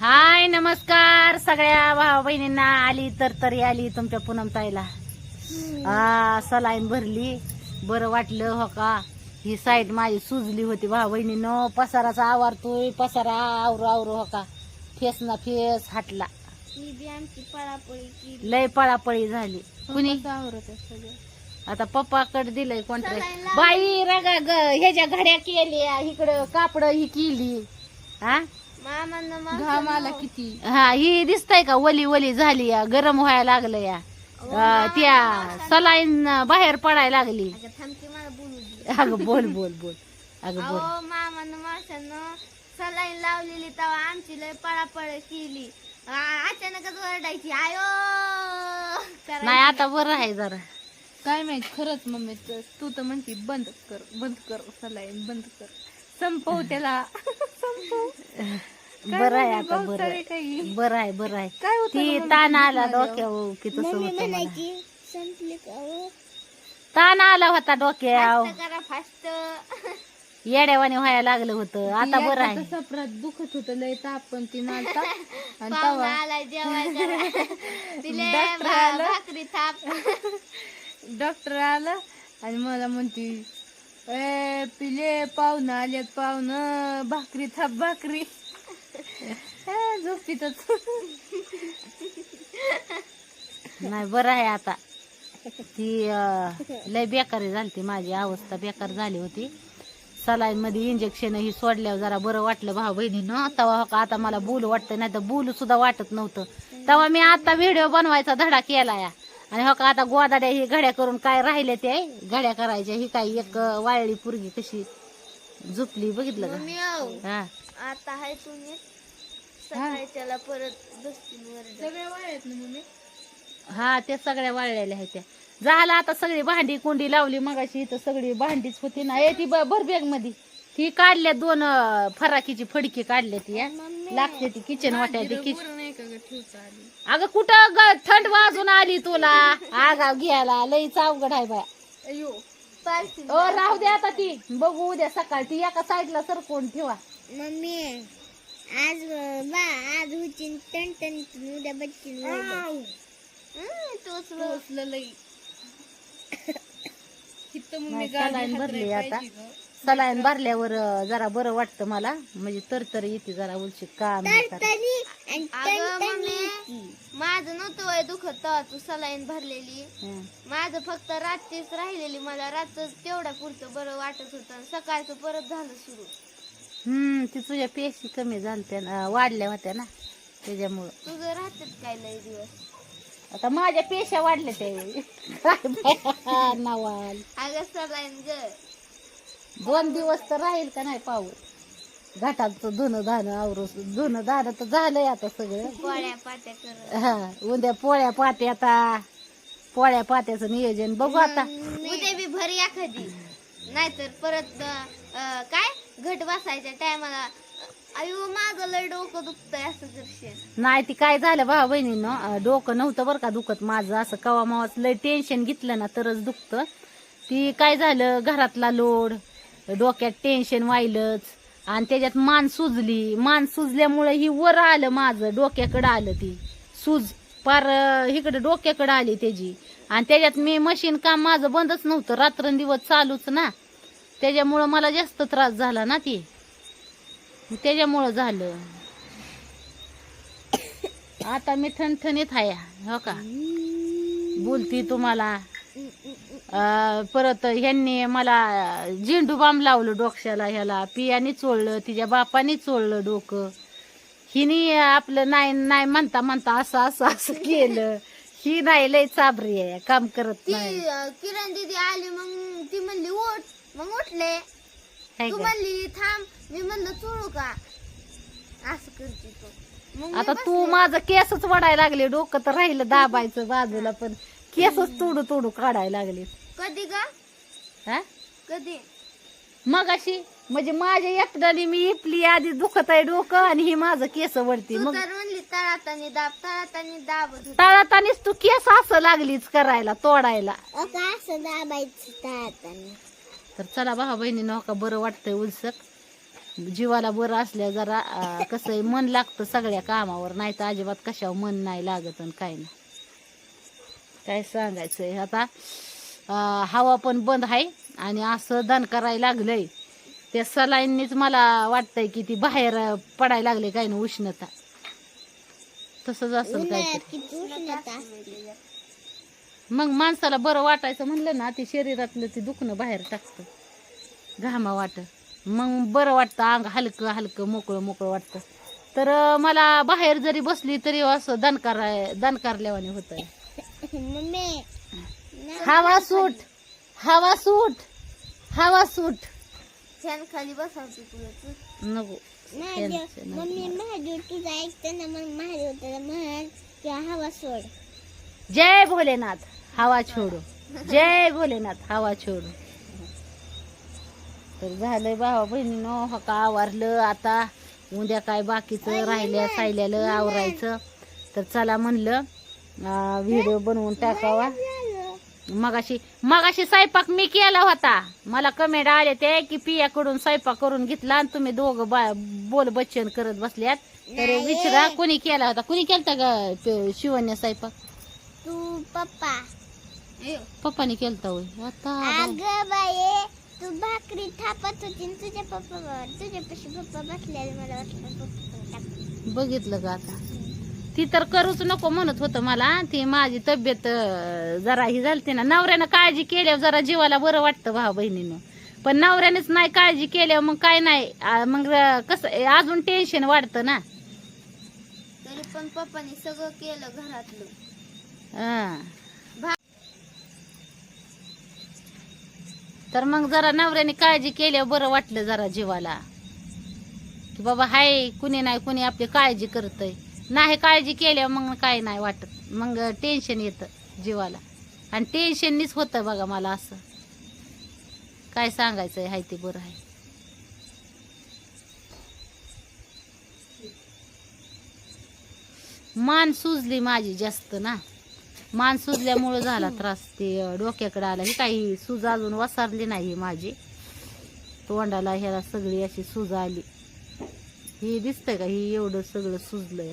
हाय नमस्कार सगळ्या भावा बहिणींना. आली तर तरी आली तुमच्या पूनम ताईला. हा सलाईन भरली. बरं वाटलं हो का? ही साईड माझी सुजली होती भावा बहिणीनं. पसाराचा आवारतोय पसारा आवरू आवरू हो का? फेस ना फेस हाटला. लय पळापळी झाली. कुणी? आता पप्पाकडे दिलंय कॉन्ट्रॅक्ट लाव. बाई रगा ग ह्याच्या घड्या केल्या इकडं कापड ही केली. हा घाम आला किती? हा ही दिसतंय का? वली वली झाली या. गरम व्हायला लागलं या. अं, त्या सलाईन बाहेर पडायला लागली. थांबकी मला बोलू दे. अगं बोल बोल बोल. अगं बोल. अहो मामानं माशानं सलाईन लावलेली तेव्हा आमची लय पळापळ केली. आ- अचानकच ओरडायची आयो! करायची. नाही आता बरं आहे जरा. काय माहीत खरंच मम्मी तू तर म्हणती बंद कर बंद कर सलाईन बंद कर. संपव त्याला. संपव. काय बरं आहे आता भाऊ बरं सारे काही. बरं आहे बरं आहे. काय होतं ती ताण आला? डोक्यावर की तसं मम्मी होतं मला. म्हणायची संपली का हो? ताण आला होता डोक्यावर. फास्ट करा फास्ट. येड्यावाने व्हायला लागलं होतं. आता बरं आहे. सपरात दुखत होतं लय ताप पण ती नालता आणि पाहुणा तवा आलाय जेवायला. तिले डॉक्टर भा- आलं. भाकरी थाप. डॉक्टर आला आणि मला म्हणती ए पिले पाहुणं आल्यात पाहुणं भाकरी थाप भाकरी. हा, नाही बरं आहे आता. ती अं, लय बेकारी झाली ती माझी अवस्था बेकार झाली होती. सलाईन मध्ये इंजेक्शन ही सोडल्यावर जरा बरं वाटलं भाऊ बहिणीनं. तेव्हा हो का आता मला बोलू वाटतं नाही तर बोलू सुद्धा वाटत नव्हतं. तेव्हा मी आता व्हिडिओ बनवायचा धडा केला या आणि हो का आता गोदाड्या ही घड्या करून काय राहिले ते? घड्या करायच्या ही काय एक वाळली पुरगी कशी? झोपली बघितलं का. हा. आता हाय तुम्ही. परत बसतील हा त्या सगळ्या वाळलेल्या आहेत त्या. झालं आता सगळी भांडी कुंडी लावली मगाशी इथं सगळी भांडीच होती ना. ती ब- भर बॅगमध्ये ती काढल्या दोन फराकीची फडकी काढल्या ती. लागते ती किचन वाट्या ती किचन बरं नाही का ग? अगं कुठं ग- थंड वाजून आली तुला. आगाव घ्यायला लईच अवघड आहे बाया. अयो. पार्टी ओ राहू दे आता ती. बघू उद्या सकाळ ती. एका साईडला सरकवून ठेवा. मम्मी आज बा आज उचिन टन उद्या बच्चीन तोच लई. नाही, गाडी सलाईन हातराय भरली आता. पाहिजे ग. सलाईन भरल्यावर अं, जरा बरं वाटतं मला. म्हणजे तर तर येते जरा उलशी काम माझं नव्हतं वय दुखत तू सलाईन भरलेली. माझं फक्त रात्रीच राहिलेली. मला रात्र तेवढ्या पुरतं बरं वाटत होतं. सकाळचं परत झालं सुरू. हम्म ती तुझ्या पेशी कमी झालत्या ना वाढल्या होत्या ना त्याच्यामुळं. तुझं राहतात काय लय दिवस? आता माझ्या पेशा वाढल्या बाया, नवाल. अगं सलाईन ग. दोन दिवस तर राहील का नाही पाऊस घाटाचं धुणं धानं आवरूस धुणं धानं तर झालंय आता सगळं. हा उद्या पोळ्या पाट्या आता. पोळ्या पाट्याचं नियोजन बघू आता. उद्या बी भर एखादी. नाहीतर परत काय? घट बसायच्या टायमाला अयो माझं लय डोकं दुखतंय असं करशील नाही ती काय झालं भावा बहिणीनं डोकं नव्हतं बरं का दुखत माझं. असं कवा मावाच लय टेन्शन घेतलं ना तरच दुखतं. ती काय झालं? घरातला लोड डोक्यात टेन्शन व्हायलंच. आणि त्याच्यात मान सुजली. मान सुजल्यामुळे ही वर आलं माझं डोक्याकडं आलं ती. सूज पार इकडे इकडं डोक्याकडं आली त्याची. आणि त्याच्यात मी मशीन काम माझं बंदच नव्हतं. रात्रंदिवस चालूच ना. त्याच्यामुळं मला जास्त त्रास झाला ना ती. त्याच्यामुळं झालं. आता मी ठणठणीत आहे हो का? बोलती तुम्हाला परत ह्यांनी मला झेंडू बाम लावलं डोक्याला ह्याला. पियानी चोळलं तिच्या बापानी चोळलं डोकं. हिनी आपलं नाही नाही म्हणता म्हणता असं असं असं केलं. ही नाही लय चाबरी आहे काम करत नाही. किरण दिदी आली मग ती म्हणली उठ. मग उठले. तू? म्हणली थांब मी म्हणलं चोळू का? असं करते तू. आता तू. माझं केसच वडायला लागले. डोकं तर राहिलं दाबायचं बाजूला पण. केसच तोडू तोडू काढायला लागले. कधी का हा? कधी? मग अशी म्हणजे माझ्या एकट्याने मी इपली आधी दुखत आहे डोकं आणि ही माझं केस वरती. तू मग तर म्हणली तळातानी दाब तळातानी तळातानीच तू केस असं लागलीच करायला तोडायला. असं दाबायचं तळातानी. तर चला भावा बहिणीनं का बरं वाटतंय उलसक? जीवाला बरं असल्या जरा कसं मन लागतं सगळ्या कामावर नाही तर अजिबात कशावर मन नाही लागत आणि काय नाही. काय सांगायचंय? आता अं, हवा पण बंद आहे आणि असं दण करायला लागलंय. त्या सलाईंनीच मला वाटतंय की ती बाहेर पडायला लागले काय ना उष्णता. तसंच असेल काय मग माणसाला बरं वाटायचं म्हणलं ना ते शरीरातलं ते दुखणं बाहेर टाकतं. घामा वाट. मग बरं वाटतं अंग हलकं हलकं मोकळं मोकळं वाटतं. तर मला बाहेर जरी बसली तरी असं दणकार दणकारल्यावाने होत. हवा सूट. हवा सूट. हवा सूट. फॅन खाली बसावते तुला नको. मम्मी महादेव तुझा ऐकताना मग महादेव त्याला किंवा हवा सोड. जय भोलेनाथ. हवा छोडो. जय भोलेनाथ. हवा छोडो. तर झालंय भावा बहिणीनो हो का आवारलं आता? उद्या काय बाकीचं राहिल्या सायल्यालं आवरायचं? तर चला म्हणलं व्हिडिओ बनवून टाकावा. मगाशी मगाशी स्वयंपाक मी केला होता. मला कमेंट आले ते की पियाकडून स्वयंपाक करून घेतला आणि तुम्ही दोघं बोल बच्चन करत बसल्यात. तर विचारा कोणी केला होता? कोणी केलता ग शिवण्या स्वयंपाक? तू पप्पा. पप्पाने केलता होय. आता तू भाकरी थापत होती तुझ्या पप्पा तुझ्यापाशी पप्पा बसलेले मला वाटलं बघितलं का आता. ती तर करूच नको म्हणत होतं मला. ती माझी तब्येत जरा ही झालती ना. नवऱ्यानं काळजी केल्यावर जरा जीवाला बरं वाटतं भाऊ बहिणीनं. पण नवऱ्यानेच नाही काळजी केल्यावर मग काय नाही मग कसं अजून टेन्शन वाढतं ना. तरी पण पप्पाने सगळं केलं घरातलं. हं. तर मग जरा नवऱ्याने काळजी केल्यावर बरं वाटलं जरा जीवाला. की बाबा हाय कुणी नाही कुणी आपली काळजी करतय. नाही काळजी केल्यावर मग काय नाही वाटत. मग टेन्शन येतं जीवाला. आणि टेन्शननीच होतं बघा मला असं. काय सांगायचं आहे ते बरं आहे मान सुजली माझी जास्त ना. मान सुजल्यामुळं झाला त्रास. ते डोक्याकडे आला. ही काही सूज अजून वसारली नाही माझी. तोंडाला ह्याला सगळी अशी सूज आली. ही दिसतंय का? ही एवढं सगळं सुजलंय.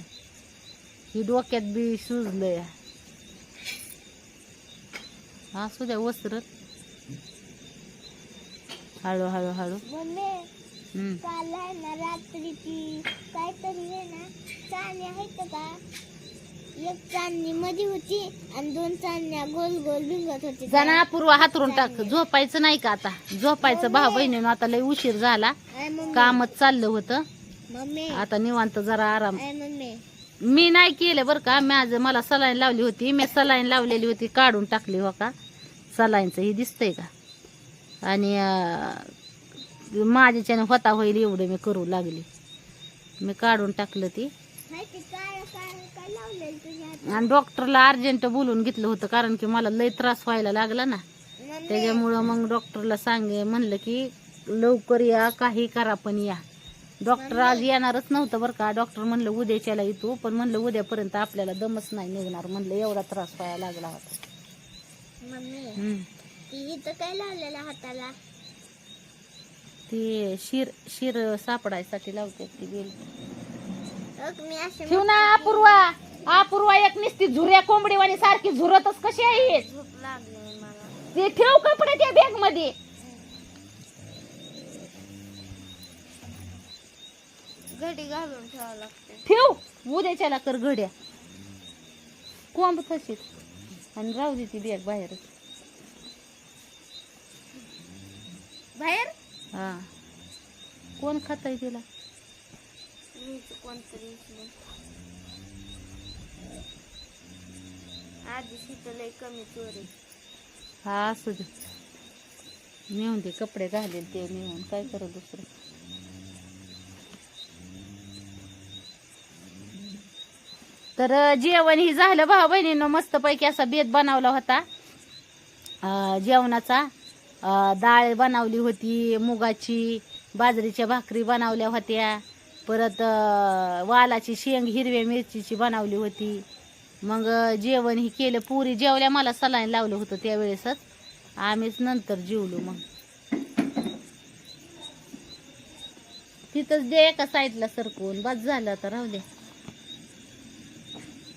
ही डोक्यात बी सुजलंय. असू द्या वस्त्रत हळू हळू हळू. काल आहे ना रात्री ती काहीतरी आहे ना चांदण्या आहेत का एक चांदणी होती आणि दोन चांदण्या गोल गोल भिंगत होती. जाना पूर्व हातरून टाक. झोपायचं नाही का आता? झोपायचं. भाऊ बहिणीनं आता लय उशीर झाला. मम्मी. कामच चाललं होतं. मम्मी. आता निवांत जरा आराम. मम्मी. मी नाही केलं बरं का. माझं मला सलाईन लावली होती. मी सलाईन लावलेली होती काढून टाकली हो का. सलाईनचं हे दिसतंय का? आणि माझ्याच्याने होता होईल एवढं मी करू लागली. मी काढून टाकलं ती. आणि डॉक्टरला अर्जंट बोलून घेतलं होतं कारण की मला लय त्रास व्हायला लागला ना. त्याच्यामुळं मग डॉक्टरला सांगे म्हणलं की लवकर या काही करा पण या. डॉक्टर आज येणारच नव्हतं बरं का. डॉक्टर म्हणलं उद्याच्याला येतो पण म्हणलं उद्यापर्यंत आपल्याला दमच नाही निघणार म्हणलं एवढा त्रास व्हायला लागला होता. मम्मी हम्म. ती इथं काय लावलेलं हाताला? ती शिर शिर सापडायसाठी लावते ती बेल बघ मी असे ठेव ना अपूर्वा. अपूर्वा एक निसती झुऱ्या कोंबडीवाणी सारखी झुरतच कशी आहे? झोप लागले मला. ते ठेव कपडे त्या बॅगमध्ये. घडी घालून ठेवावं लागते. ठेव. उद्याच्याला कर घड्या. कोंब तशीच आणि राहू दे ती बॅग बाहेरच. बाहेर? हा. कोण खाताय तिला? मीच कोणतरी. आधी शीतल लय कमी चोरी हा असू दे. नेऊन दे कपडे घालेल ते नेऊन काय करत दुसरं? तर जेवण ही झालं. भाऊ बहिणीनं मस्तपैकी असा बेत बनवला होता. जेवणाचा. डाळ बनवली होती मुगाची बाजरीच्या भाकरी बनवल्या होत्या. परत वालाची शेंग हिरव्या मिरचीची बनवली होती. मग जेवण ही केलं. पुरी जेवल्या मला सलाईन लावलं होतं त्यावेळेसच. आम्हीच नंतर जेवलो मग. तिथंच दे एका साईडला सरकवून बस झालं तर राहू दे.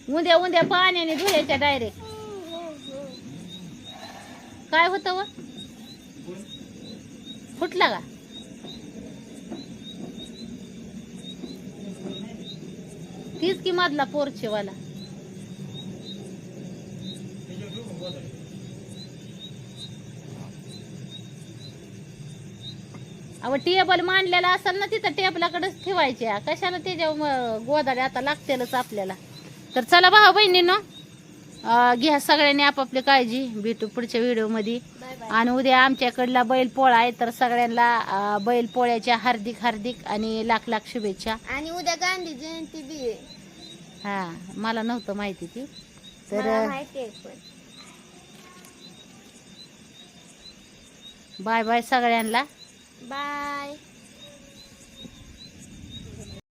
उद्या उद्या पाण्याने धुयाच्या डायरेक्ट काय होतं व? फुटला का? तीच की मधला पोर्चेवाला अव टेबल मांडलेला असेल ना तिथं टेबलाकडेच ठेवायच्या. कशाला त्याच्या म- गोदाड्या आता लागतेलच आपल्याला. तर चला भाऊ बहिणीनं घ्या सगळ्यांनी आपापली काळजी भेटू पुढच्या व्हिडिओमध्ये आणि उद्या आमच्याकडला बैल पोळा आहे तर सगळ्यांना बैल पोळ्याच्या हार्दिक हार्दिक आणि लाख लाख शुभेच्छा. आणि उद्या गांधी जयंती बी आहे. हा मला नव्हतं माहिती ती. तर बाय बाय सगळ्यांना. बाय